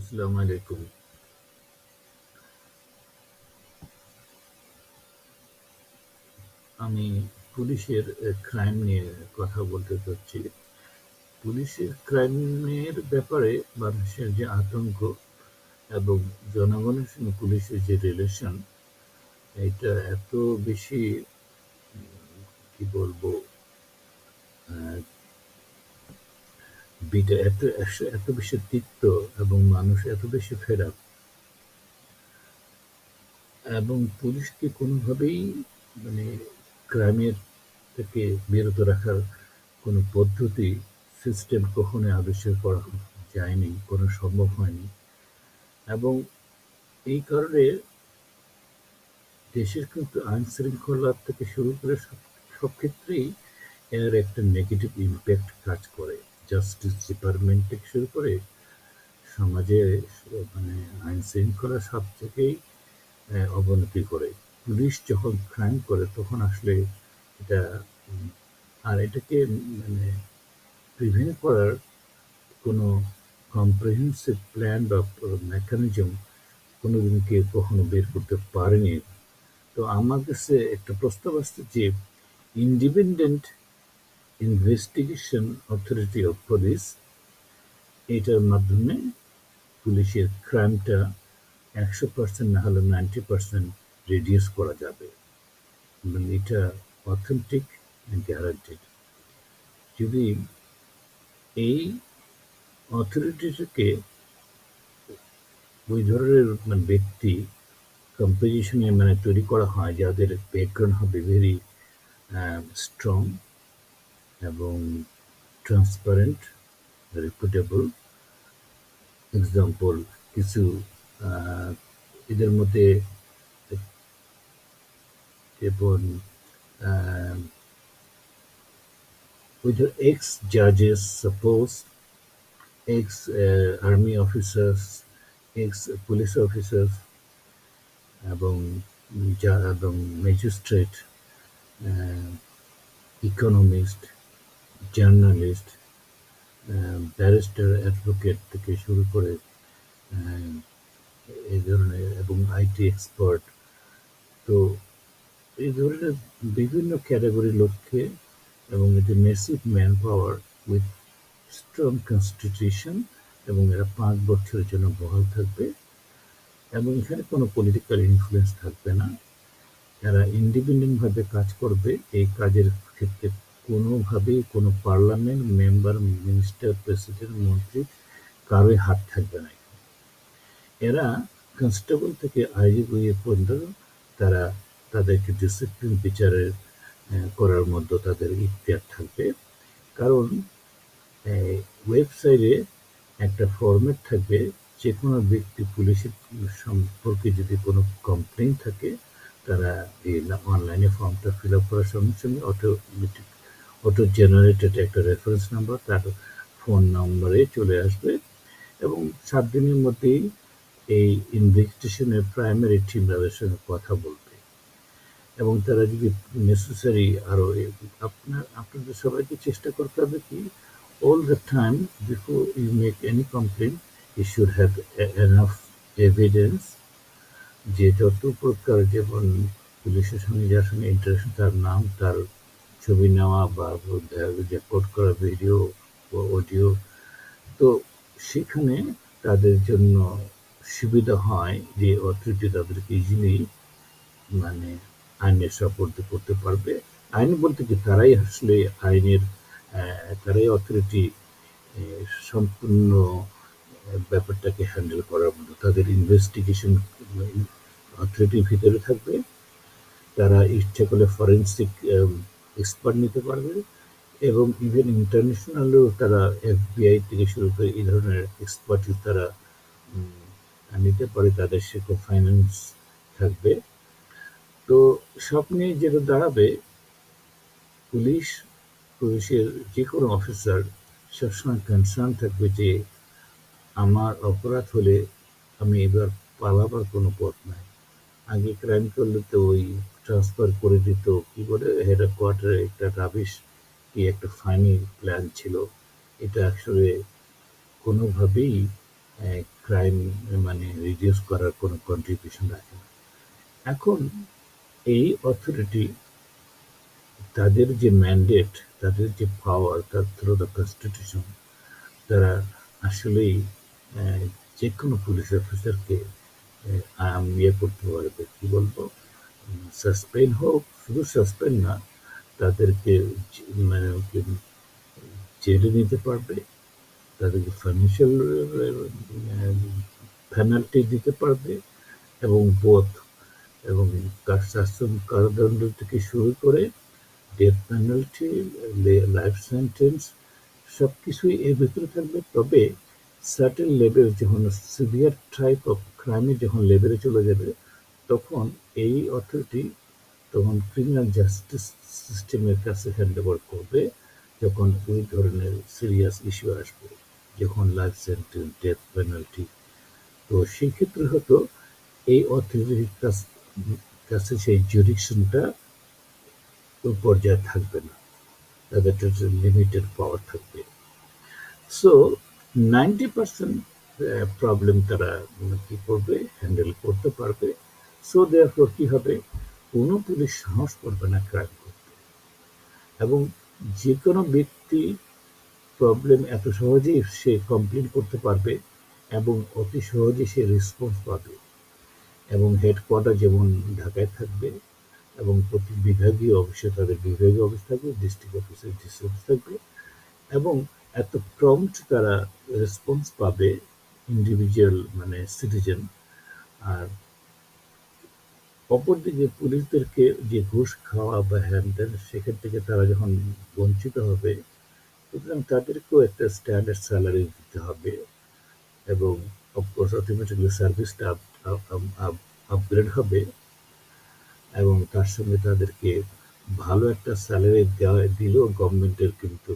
আসসালামু আলাইকুম। আমি পুলিশের ক্রাইম নিয়ে কথা বলতে চাচ্ছি। পুলিশের ক্রাইমের ব্যাপারে মানুষের যে আতঙ্ক এবং জনগণের সঙ্গে পুলিশের যে রিলেশন এটা এত বেশি কি বলব বিটা এত বেশি তিক্ত এবং মানুষ এত বেশি ফেরাপ এবং পুলিশকে কোনোভাবেই মানে ক্রাইমের থেকে বিরত রাখার কোনো পদ্ধতি, সিস্টেম কখনো আবিষ্কার করা যায়নি, কোনো সম্ভব হয়নি। এবং এই কারণে দেশের কিন্তু আইন শৃঙ্খলা থেকে শুরু করে সব সব ক্ষেত্রেই এর একটা নেগেটিভ ইম্প্যাক্ট কাজ করে। জাস্টিস ডিপার্টমেন্ট থেকে শুরু করে সমাজে মানে আইন শৃঙ্খলা সব থেকেই অবনতি করে। পুলিশ যখন ক্রাইম করে, তখন আসলে এটা আর এটাকে মানে প্রিভেন্ট করার কোনো কম্প্রিহেন্সিভ প্ল্যান বা মেকানিজম কোনোদিন কেউ কখনো বের করতে পারেনি। তো আমার কাছে একটা প্রস্তাব আসছে যে independent investigation authority of police এটার মাধ্যমে পুলিশের ক্রাইমটা একশো পার্সেন্ট না হলে নাইনটি পার্সেন্ট রিডিউস করা যাবে। এবং এটা অথেন্টিক গ্যারান্টিড যদি এই অথরিটিটাকে ওই ধরনের মানে ব্যক্তি কম্পোজিশনে মানে তৈরি করা হয়, যাদের ব্যাকগ্রাউন্ড হবে ভেরি স্ট্রং এবং ট্রান্সপারেন্ট রিপুটেবল এক্সাম্পল কিছু এদের মধ্যে এবং with the ex-judges, suppose ex-army officers, ex-police officers এবং যা এবং magistrate economist journalist barrister advocate থেকে শুরু করে এই ধরনের এবং আইটি এক্সপার্ট তো এই ধরনের বিভিন্ন ক্যাটাগরির লোককে এবং এতে massive man power with strong constitution এবং এরা পাঁচ বছরের জন্য বহাল থাকবে এবং এখানে কোনো পলিটিক্যাল ইনফ্লুয়েন্স থাকবে না। এরা ইন্ডিপেন্ডেন্টভাবে কাজ করবে, এই কাজের ক্ষেত্রে কোনোভাবেই কোনো পার্লামেন্ট মেম্বার, মিনিস্টার, প্রেসিডেন্ট, মন্ত্রী কারোই হাত থাকবে না এরা কনস্টেবল থেকে আইজিপি পর্যন্ত তারা তাদেরকে ডিসিপ্লিন বিচারের করার মধ্যে তাদের ইতিহার থাকবে। কারণ ওয়েবসাইটে একটা ফর্মেট থাকবে যে কোনো ব্যক্তি পুলিশের সম্পর্কে যদি কোনো কমপ্লেন থাকে, তারা এই অনলাইনে ফর্মটা ফিল আপ করার সঙ্গে সঙ্গে অটোমেটিক অটো জেনারেটেড একটা রেফারেন্স নাম্বার তার ফোন নম্বরে চলে আসবে এবং সাত দিনের মধ্যেই এই ইনভেস্টিগেশনের প্রাইমারি টিম তাদের সঙ্গে কথা বলবে। এবং তারা যদি নেসেসারি আরও আপনার, আপনাদের সবাইকে চেষ্টা করতে হবে কি all the time before you make any complain you should have enough evidence যে যত প্রকার যেমন পুলিশের সঙ্গে, যার সঙ্গে ইন্টারেকশন তার নাম, তার ছবি নেওয়া বা রেকর্ড করা ভিডিও বা অডিও তো সেখানে তাদের জন্য সুবিধা হয় যে অথরিটি তাদেরকে ইজিলি মানে আইনের সাপোর্ট করতে পারবে। আইন বলতে কি, তারাই আসলে আইনের তারাই অথরিটি সম্পূর্ণ ব্যাপারটাকে হ্যান্ডেল করার মতো। তাদের ইনভেস্টিগেশন অথরিটির ভিতরে থাকবে। তারা ইচ্ছা করলে ফরেন্সিক এক্সপার্ট নিতে পারবে এবং ইভেন ইন্টারন্যাশনালেও তারা এফবিআই থেকে শুরু করে এই ধরনের এক্সপার্টিস তারা নিতে পারে, তাদের সেরকম ফাইন্যান্স থাকবে। তো সব নিয়ে যেটা দাঁড়াবে, পুলিশ, পুলিশের যে কোনো অফিসার সবসময় কনসার্ন থাকবে যে আমার অপরাধ হলে আমি এবার পালাবার কোনো পথ নাই। আগে ক্রাইম করলে তো ওই ট্রান্সফার করে দিত। কি বলে হেড কোয়ার্টারে একটা রাবিশ কি একটা ফাইনি প্ল্যান ছিল। এটা আসলে কোনোভাবেই ক্রাইম মানে রিডিউস করার কোনো কন্ট্রিবিউশন রাখে না। এখন এই অথরিটি তাদের যে ম্যান্ডেট তাদের যে পাওয়ার তার থ্রু দ্য কনস্টিটিউশন তারা আসলেই যে কোনো পুলিশ অফিসারকে ইয়ে করতে পারবে। কি বলব? সাসপেন্ড হোক শুধু সাসপেন্ড না, তাদেরকে মানে জেলে নিতে পারবে, তাদেরকে ফাইন্যান্সিয়াল পেনাল্টি দিতে পারবে এবং বোধ এবং তার শাসন কারাদণ্ড থেকে শুরু করে ডেথ পেনাল্টি লাইফ সেন্টেন্স সব কিছুই এর ভিতরে থাকবে। তবে সার্টেন লেভেল যখন সিভিয়ার টাইপ অফ ক্রাইমে যখন লেভেলে চলে যাবে তখন এই অথরিটি তখন ক্রিমিনাল জাস্টিস সিস্টেমের কাছে হ্যান্ড ওভার করবে যখন ওই ধরনের সিরিয়াস ইস্যু আসবে, যখন লাইফ সেন্টেন্স ডেথ পেনাল্টি তো সেই ক্ষেত্রে হয়তো এই অথরিটির কাছে সেই জুরিকশনটা ওই পর্যায়ে থাকবে না। তাদের লিমিটেড পাওয়ার থাকবে। সো নাইনটি পার্সেন্ট প্রবলেম তারা কি করবে হ্যান্ডেল করতে পারবে। সো দেয়ারফর কি হবে কোনো পুলিশ সাহস করবে না ক্রাইম করতে? এবং যে কোনো ব্যক্তি প্রবলেম এত সহজেই সে কমপ্লেন করতে পারবে এবং অতি সহজে সে রেসপন্স পাবে। এবং হেডকোয়ার্টার যেমন ঢাকায় থাকবে এবং প্রতি বিভাগীয় অফিসে তাদের বিভাগীয় অফিস থাকবে ডিস্ট্রিক্ট অফিসে ডিস্ট্রিক্ট অফিস থাকবে এবং এত প্রম্পট তারা রেসপন্স পাবে ইন্ডিভিজুয়াল মানে সিটিজেন আর অপরদিকে পুলিশদেরকে যে ঘুষ খাওয়া বা হ্যান ত্যান, সেখান থেকে তারা যখন বঞ্চিত হবে, সুতরাং তাদেরকেও একটা স্ট্যান্ডার্ড স্যালারি দিতে হবে এবং অফকোর্স অটোমেটিকলি সার্ভিসটা আপগ্রেড হবে এবং তার সঙ্গে তাদেরকে ভালো একটা স্যালারি দেওয়া, দিলেও গভর্নমেন্টের কিন্তু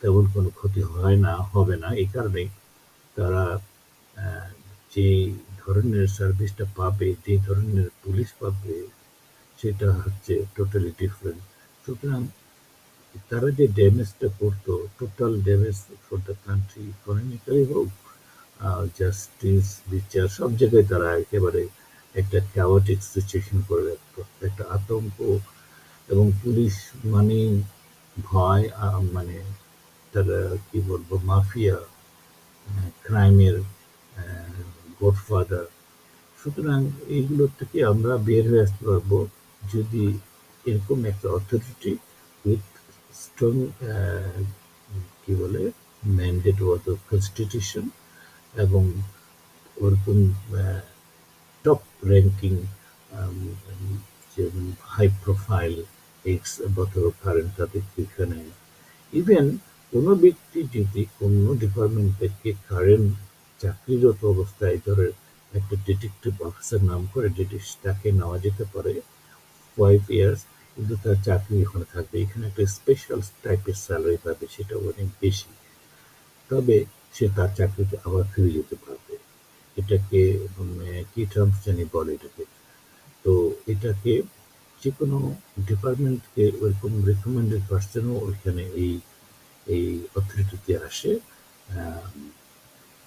তেমন কোনো ক্ষতি হয় না, হবে না। এই কারণে তারা যে ধরনের সার্ভিসটা পাবে, যে ধরনের পুলিশ পাবে, সেটা হচ্ছে টোটালি ডিফারেন্ট সুতরাং তারা যে ড্যামেজটা করতো total damage for the country economically হোক জাস্টিস বিচার, সব জায়গায় তারা একেবারে একটা ক্যাওয়াটিক সিচুয়েশন করে রাখতো। একটা আতঙ্ক এবং পুলিশ মানে ভয় মানে তারা কি বলব, মাফিয়া ক্রাইমের গডফাদার সুতরাং এইগুলোর থেকে আমরা বের হয়ে আসতে পারব যদি এরকম একটা অথরিটি উইথ স্ট্রং কি বলে ম্যান্ডেট ওয়াজ কনস্টিটিউশন এবং ওরকম টপ র্যাঙ্কিং যে হাই প্রোফাইল এক্স বছর কারেন্ট তাদের এখানে ইভেন কোনো ব্যক্তি যদি কোনো ডিপার্টমেন্ট থেকে কারেন্ট চাকরিরত অবস্থায় ধরে একটা ডিটেকটিভ অফিসার নাম করে ডিটেক্ট তাকে নেওয়া যেতে পারে ফাইভ ইয়ার্স কিন্তু তার চাকরি এখানে থাকবে। এখানে একটা স্পেশাল টাইপের স্যালারি পাবে, সেটা অনেক বেশি। তবে সে তার চাকরিতে আবার ফিরে যেতে পারবে। এটাকে কি টার্মস জানি বলে এটাকে? তো এটাকে যে কোনো ডিপার্টমেন্টকে ওরকম রেকমেন্ডেড পার্সনও ওইখানে এই এই অথরিটিতে আসে।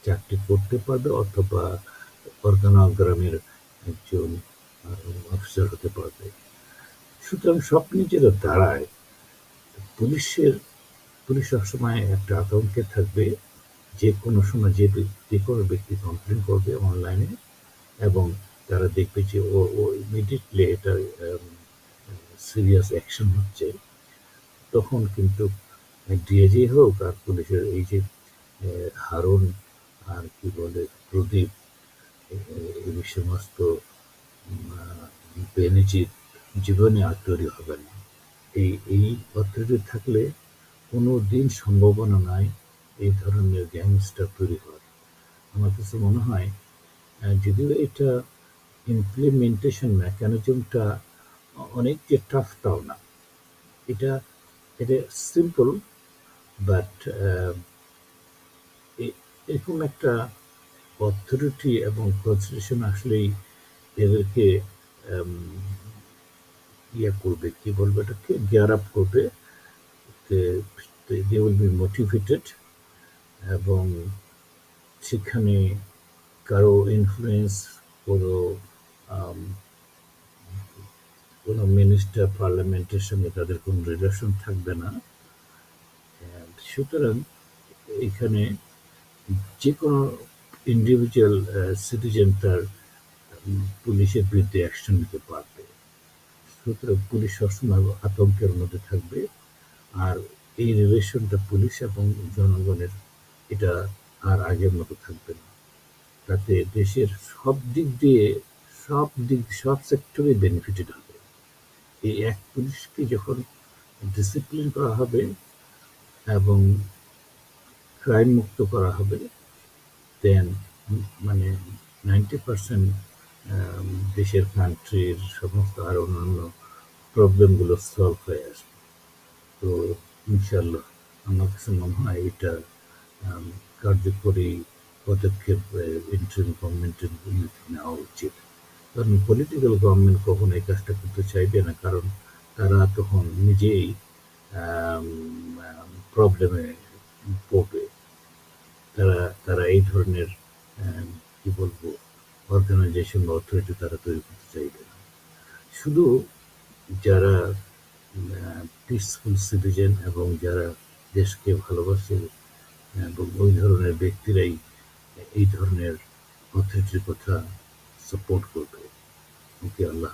চাকরি করতে পারবে অথবা অর্গানোগ্রামের একজন অফিসার হতে পারবে। সুতরাং সব নিজেরা দাঁড়ায়। পুলিশের, পুলিশ সবসময় একটা আতঙ্কে থাকবে। যে কোনো সময় যে যে কোনো ব্যক্তি কমপ্লেন করবে অনলাইনে এবং তারা দেখবে যে ও ও ইমিডিয়েটলি এটা সিরিয়াস অ্যাকশন হচ্ছে। তখন কিন্তু ডিএজি হোক আর পুলিশের এই যে হারুন আর কি বলে, প্রদীপ এই সমস্ত বেনিজিৎ জীবনে আর তৈরি হবে না। এই এই পদ্ধতি থাকলে কোনো দিন সম্ভাবনা নাই এই ধরনের গ্যাংস্টার তৈরি হওয়ার। আমার কাছে মনে হয় যদিও এটা ইমপ্লিমেন্টেশন মেকানিজমটা অনেক যে টাফ তাও না। এটা এটা সিম্পল বাট এরকম একটা অথরিটি এবং কনস্টিটিউশন আসলেই এদেরকে ইয়ে করবে, কি বলবে এটাকে? গিয়ার আপ করবে দে উইল বি মোটিভেটেড এবং সেখানে কারও ইনফ্লুয়েন্স কোনো কোনো মিনিস্টার পার্লামেন্টের সঙ্গে তাদের কোনো রিলেশন থাকবে না। সুতরাং এখানে যে কোনো ইন্ডিভিজুয়াল সিটিজেন তার পুলিশের বিরুদ্ধে অ্যাকশন নিতে পারবে। সুতরাং পুলিশ সবসময় আতঙ্কের মধ্যে থাকবে। আর এই রিলেশনটা পুলিশ এবং জনগণের, এটা আর আগের মতো থাকবে না। তাতে দেশের সব দিক দিয়ে, সব দিক সব সেক্টরে বেনিফিটেড হবে। এই এক পুলিশকে যখন ডিসিপ্লিন করা হবে এবং ক্রাইম মুক্ত করা হবে দেন মানে নাইনটি পার্সেন্ট দেশের কান্ট্রির সমস্ত আর অন্যান্য প্রবলেমগুলো সলভ হয়ে আসবে। তো ইনশাল্লাহ আমার কাছে মনে হয় এটা কার্যকরী পদক্ষেপ ইন্টারিম গভর্নমেন্টের নেওয়া উচিত। কারণ পলিটিক্যাল গভর্নমেন্ট কখনো এই কাজটা করতে চাইবে না, কারণ তারা তখন নিজেই প্রবলেমে পড়বে। তারা তারা এই ধরনের কি বলব অর্গানাইজেশন বা অথরিটি তারা তৈরি করতে চাইবে না। শুধু যারা পিসফুল সিটিজেন এবং যারা দেশকে ভালোবাসে এবং ওই ধরনের ব্যক্তিরাই এই ধরনের অথরিটির কথা সাপোর্ট করবে। ওকে, আল্লাহ